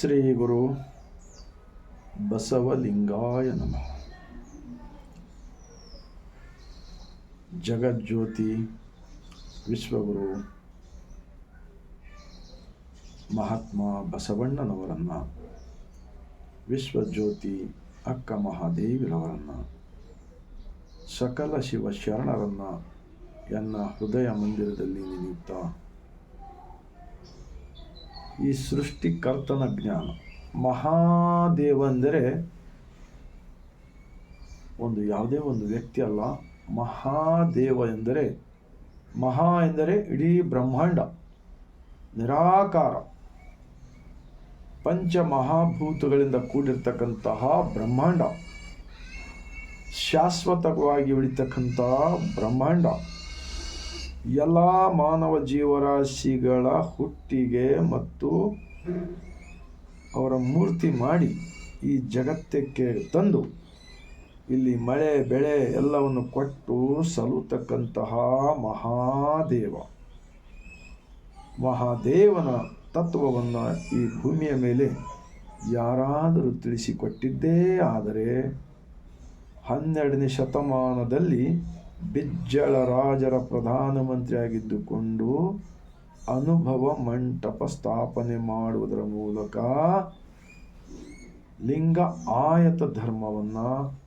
ಶ್ರೀ ಗುರು ಬಸವಲಿಂಗಾಯ ನಮಃ. ಜಗಜ್ಯೋತಿ ವಿಶ್ವಗುರು ಮಹಾತ್ಮ ಬಸವಣ್ಣನವರನ್ನು, ವಿಶ್ವಜ್ಯೋತಿ ಅಕ್ಕ ಮಹಾದೇವಿರವರನ್ನು, ಸಕಲ ಶಿವ ಶರಣರನ್ನು ಎನ್ನ ಹೃದಯ ಮಂದಿರದಲ್ಲಿ ನೆನೆಯುತ್ತಾ ಈ ಸೃಷ್ಟಿಕರ್ತನ ಜ್ಞಾನ. ಮಹಾದೇವ ಅಂದರೆ ಒಂದು ಯಾವುದೇ ಒಂದು ವ್ಯಕ್ತಿ ಅಲ್ಲ. ಮಹಾದೇವ ಎಂದರೆ, ಮಹಾ ಎಂದರೆ ಇಡೀ ಬ್ರಹ್ಮಾಂಡ. ನಿರಾಕಾರ. ಪಂಚ ಮಹಾಭೂತಗಳಿಂದ ಕೂಡಿರ್ತಕ್ಕಂತಹ ಬ್ರಹ್ಮಾಂಡ. ಶಾಶ್ವತವಾಗಿ ಉಳಿತಕ್ಕಂತಹ ಬ್ರಹ್ಮಾಂಡ. ಎಲ್ಲ ಮಾನವ ಜೀವರಾಶಿಗಳ ಹುಟ್ಟಿಗೆ ಮತ್ತು ಅವರ ಮೂರ್ತಿ ಮಾಡಿ ಈ ಜಗತ್ತಕ್ಕೆ ತಂದು ಇಲ್ಲಿ ಮಳೆ, ಬೆಳೆ ಎಲ್ಲವನ್ನು ಕೊಟ್ಟು ಸಲ್ಲುತಕ್ಕಂತಹ ಮಹಾದೇವ. ಮಹಾದೇವನ ತತ್ವವನ್ನು ಈ ಭೂಮಿಯ ಮೇಲೆ ಯಾರಾದರೂ ತಿಳಿಸಿಕೊಟ್ಟಿದ್ದೇ ಆದರೆ ಹನ್ನೆರಡನೇ ಶತಮಾನದಲ್ಲಿ ಬಿಜ್ಜಳ ರಾಜರ ಪ್ರಧಾನಮಂತ್ರಿಯಾಗಿದ್ದುಕೊಂಡು ಅನುಭವ ಮಂಟಪ ಸ್ಥಾಪನೆ ಮಾಡುವುದರ ಮೂಲಕ ಲಿಂಗ ಆಯತ ಧರ್ಮವನ್ನು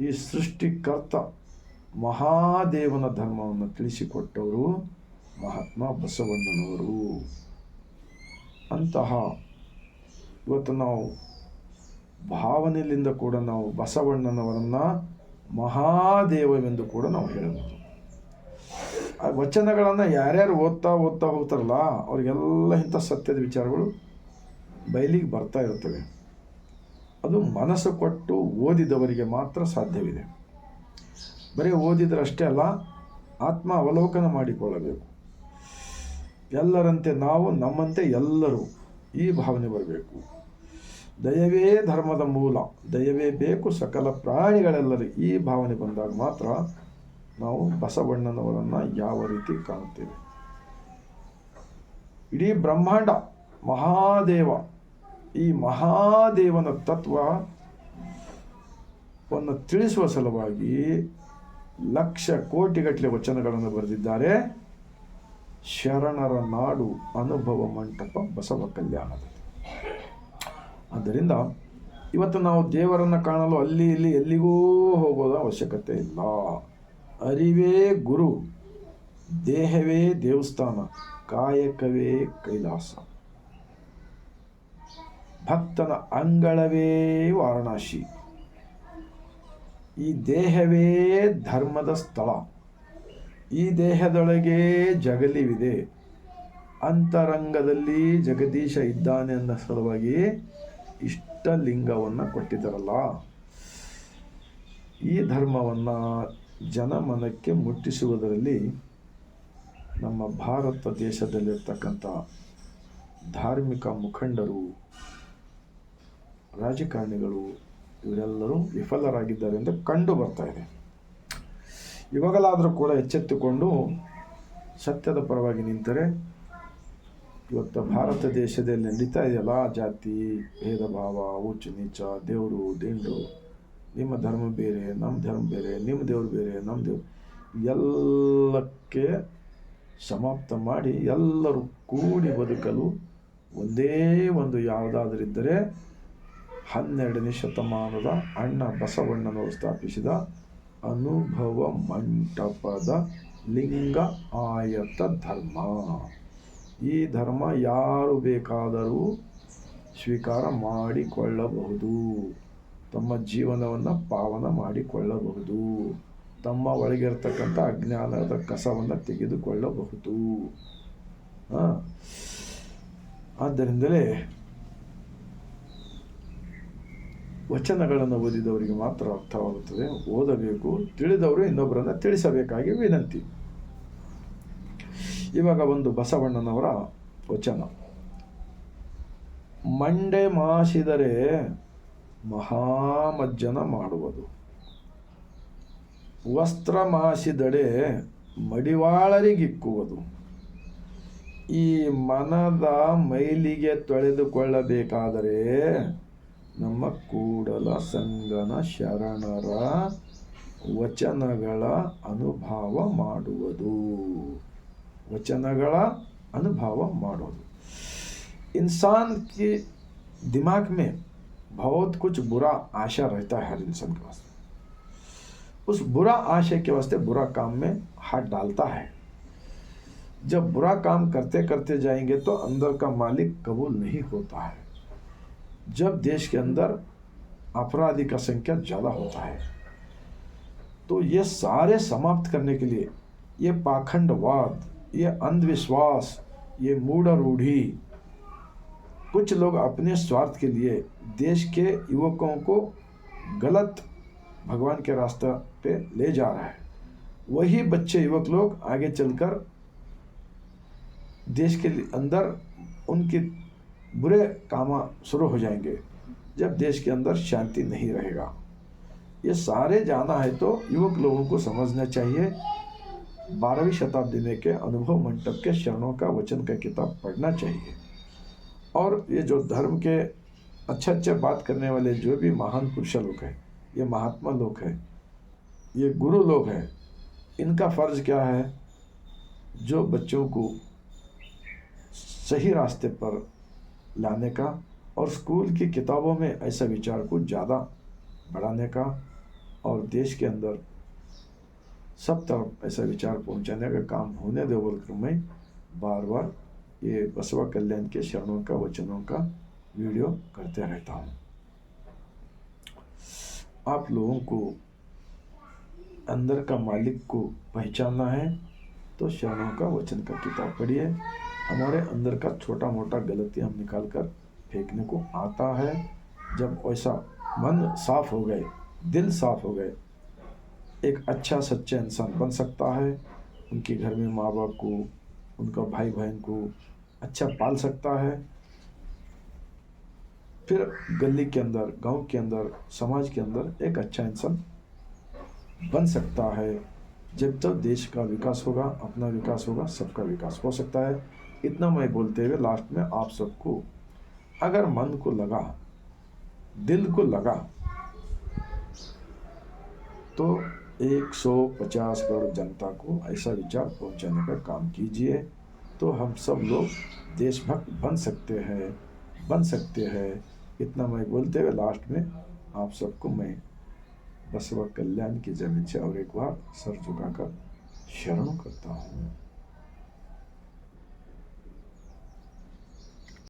ಈ ಸೃಷ್ಟಿಕರ್ತ ಮಹಾದೇವನ ಧರ್ಮವನ್ನು ತಿಳಿಸಿಕೊಟ್ಟವರು ಮಹಾತ್ಮ ಬಸವಣ್ಣನವರು. ಅಂತಹ ಇವತ್ತು ನಾವು ಭಾವನೆಯಿಂದ ಕೂಡ ನಾವು ಬಸವಣ್ಣನವರನ್ನು ಮಹಾದೇವವೆಂದು ಕೂಡ ನಾವು ಹೇಳಬಹುದು. ಆ ವಚನಗಳನ್ನು ಯಾರ್ಯಾರು ಓದ್ತಾ ಓದ್ತಾ ಹೋಗ್ತಾರಲ್ಲ, ಅವರಿಗೆಲ್ಲ ಇಂಥ ಸತ್ಯದ ವಿಚಾರಗಳು ಬಯಲಿಗೆ ಬರ್ತಾ ಇರ್ತವೆ ಅದು ಮನಸ್ಸು ಕೊಟ್ಟು ಓದಿದವರಿಗೆ ಮಾತ್ರ ಸಾಧ್ಯವಿದೆ. ಬರೀ ಓದಿದ್ರಷ್ಟೇ ಅಲ್ಲ, ಆತ್ಮ ಅವಲೋಕನ ಮಾಡಿಕೊಳ್ಳಬೇಕು. ಎಲ್ಲರಂತೆ ನಾವು, ನಮ್ಮಂತೆ ಎಲ್ಲರೂ ಈ ಭಾವನೆ ಬರಬೇಕು. ದಯವೇ ಧರ್ಮದ ಮೂಲ, ದಯವೇ ಬೇಕು ಸಕಲ ಪ್ರಾಣಿಗಳೆಲ್ಲರೂ. ಈ ಭಾವನೆ ಬಂದಾಗ ಮಾತ್ರ ನಾವು ಬಸವಣ್ಣನವರನ್ನು ಯಾವ ರೀತಿ ಕಾಣುತ್ತೇವೆ? ಇಡೀ ಬ್ರಹ್ಮಾಂಡ, ಮಹಾದೇವ, ಈ ಮಹಾದೇವನ ತತ್ವವನ್ನು ತಿಳಿಸುವ ಸಲುವಾಗಿ ಲಕ್ಷ ಕೋಟಿಗಟ್ಟಲೆ ವಚನಗಳನ್ನು ಬರೆದಿದ್ದಾರೆ. ಶರಣರ ನಾಡು ಅನುಭವ ಮಂಟಪ ಬಸವ ಕಲ್ಯಾಣದಲ್ಲಿ. ಆದ್ದರಿಂದ ಇವತ್ತು ನಾವು ದೇವರನ್ನು ಕಾಣಲು ಅಲ್ಲಿ, ಇಲ್ಲಿ, ಎಲ್ಲಿಗೂ ಹೋಗೋದ ಅವಶ್ಯಕತೆ ಇಲ್ಲ. ಅರಿವೇ ಗುರು, ದೇಹವೇ ದೇವಸ್ಥಾನ, ಕಾಯಕವೇ ಕೈಲಾಸ. ಭಕ್ತನ ಅಂಗಳವೇ ವಾರಣಾಸಿ. ಈ ದೇಹವೇ ಧರ್ಮದ ಸ್ಥಳ. ಈ ದೇಹದೊಳಗೆ ಜಗಲಿವಿದೆ. ಅಂತರಂಗದಲ್ಲಿ ಜಗದೀಶ ಇದ್ದಾನೆ ಅನ್ನೋ ಸಲುವಾಗಿ ಇಷ್ಟಲಿಂಗವನ್ನು ಕೊಟ್ಟಿದ್ದಾರಲ್ಲ, ಈ ಧರ್ಮವನ್ನು ಜನಮನಕ್ಕೆ ಮುಟ್ಟಿಸುವುದರಲ್ಲಿ ನಮ್ಮ ಭಾರತ ದೇಶದಲ್ಲಿರ್ತಕ್ಕಂಥ ಧಾರ್ಮಿಕ ಮುಖಂಡರು, ರಾಜಕಾರಣಿಗಳು, ಇವರೆಲ್ಲರೂ ವಿಫಲರಾಗಿದ್ದಾರೆ ಎಂದು ಕಂಡು ಬರ್ತಾ ಇದೆ. ಇವಾಗಲಾದರೂ ಕೂಡ ಎಚ್ಚೆತ್ತುಕೊಂಡು ಸತ್ಯದ ಪರವಾಗಿ ನಿಂತರೆ ಇವತ್ತು ಭಾರತ ದೇಶದಲ್ಲಿ ನಡೀತಾ ಇದೆಯಲ್ಲ ಜಾತಿ ಭೇದ ಭಾವ ಊಚ ನೀಚ, ದೇವರು, ದಿಂಡು, ನಿಮ್ಮ ಧರ್ಮ ಬೇರೆ, ನಮ್ಮ ಧರ್ಮ ಬೇರೆ, ನಿಮ್ಮ ದೇವ್ರು ಬೇರೆ, ನಮ್ಮ ದೇವ್ರು ಎಲ್ಲಕ್ಕೆ ಸಮಾಪ್ತ ಮಾಡಿ ಎಲ್ಲರೂ ಕೂಡಿ ಬದುಕಲು ಒಂದೇ ಒಂದು ಯಾವುದಾದ್ರಿದ್ದರೆ ಹನ್ನೆರಡನೇ ಶತಮಾನದ ಅಣ್ಣ ಬಸವಣ್ಣನವರು ಸ್ಥಾಪಿಸಿದ ಅನುಭವ ಮಂಟಪದ ಲಿಂಗ ಆಯತ ಧರ್ಮ. ಈ ಧರ್ಮ ಯಾರು ಬೇಕಾದರೂ ಸ್ವೀಕಾರ ಮಾಡಿಕೊಳ್ಳಬಹುದು. ತಮ್ಮ ಜೀವನವನ್ನು ಪಾವನ ಮಾಡಿಕೊಳ್ಳಬಹುದು. ತಮ್ಮ ಒಳಗಿರ್ತಕ್ಕಂಥ ಅಜ್ಞಾನದ ಕಸವನ್ನು ತೆಗೆದುಕೊಳ್ಳಬಹುದು. ಆದ್ದರಿಂದಲೇ ವಚನಗಳನ್ನು ಓದಿದವರಿಗೆ ಮಾತ್ರ ಅರ್ಥವಾಗುತ್ತದೆ. ಓದಬೇಕು, ತಿಳಿದವರು ಇನ್ನೊಬ್ಬರನ್ನು ತಿಳಿಸಬೇಕಾಗಿ ವಿನಂತಿ. ಇವಾಗ ಒಂದು ಬಸವಣ್ಣನವರ ವಚನ. ಮಂಡೆ ಮಾಸಿದರೆ ಮಹಾಮಜ್ಜನ ಮಾಡುವುದು. ವಸ್ತ್ರ ಮಾಸಿದಡೆ ಮಡಿವಾಳರಿಗಿಕ್ಕುವುದು. ಈ ಮನದ ಮೈಲಿಗೆ ತೊಳೆದುಕೊಳ್ಳಬೇಕಾದರೆ ನಮ್ಮ ಕೂಡಲ ಸಂಗನ ಶರಣರ ವಚನಗಳ ಅನುಭವ ಮಾಡುವುದು. ವಚನಗಳ ಅನುಭವ ಮಾಡೋದು इंसान के दिमाग में बहुत कुछ बुरा आशा रहता है हर इंसान के वास्ते उस बुरा आशय के वास्ते बुरा काम में हाथ डालता है जब बुरा काम करते करते जाएंगे तो अंदर का मालिक कबूल नहीं होता है जब देश के अंदर अपराधी का संख्या ज़्यादा होता है तो ये सारे समाप्त करने के लिए ये पाखंडवाद ये अंधविश्वास, ये मूढ़ रूढ़ी। कुछ लोग अपने स्वार्थ के लिए देश के युवकों को गलत भगवान के रास्ते पे ले जा रहा है। वही बच्चे युवक लोग आगे चलकर देश के अंदर उनके बुरे काम शुरू हो जाएँगे, जब देश के अंदर शांति नहीं रहेगा। ये सारे जाना है तो युवक लोगों को समझना चाहिए बारहवीं शताब्दी में के अनुभव मंडप के शरणों का वचन का किताब पढ़ना चाहिए। और ये जो धर्म के अच्छे अच्छे बात करने वाले जो भी महान पुरुष लोग हैं, ये महात्मा लोग हैं, ये गुरु लोग हैं, इनका फ़र्ज़ क्या है? जो बच्चों को सही रास्ते पर लाने का और स्कूल की किताबों में ऐसा विचार को ज़्यादा बढ़ाने का और देश के अंदर सब तरफ़ ऐसा विचार पहुँचाने का काम होने दो बोलकर मैं बार बार ये बसवा कल्याण के शरणों का, वचनों का वीडियो करते रहता हूँ। आप लोगों को अंदर का मालिक को पहचानना है तो शरणों का, वचन का किताब पढ़िए। हमारे अंदर का छोटा मोटा गलती हम निकाल कर फेंकने को आता है। जब ऐसा मन साफ़ हो गए, दिल साफ़ हो गए एक अच्छा सच्चा इंसान बन सकता है। उनके घर में माँ बाप को, उनका भाई बहन को अच्छा पाल सकता है। फिर गली के अंदर, गाँव के अंदर, समाज के अंदर एक अच्छा इंसान बन सकता है। जब तक देश का विकास होगा, अपना विकास होगा, सबका विकास हो सकता है। इतना मैं बोलते हुए लास्ट में आप सबको, अगर मन को लगा, दिल को लगा तो 150 करोड़ जनता को ऐसा विचार पहुँचाने का काम कीजिए तो हम सब लोग देशभक्त बन सकते हैं, बन सकते हैं। इतना मैं बोलते हुए लास्ट में आप सबको मैं बसवा कल्याण की ज़मीन से और एक बार सर झुकाकर शरण करता हूँ।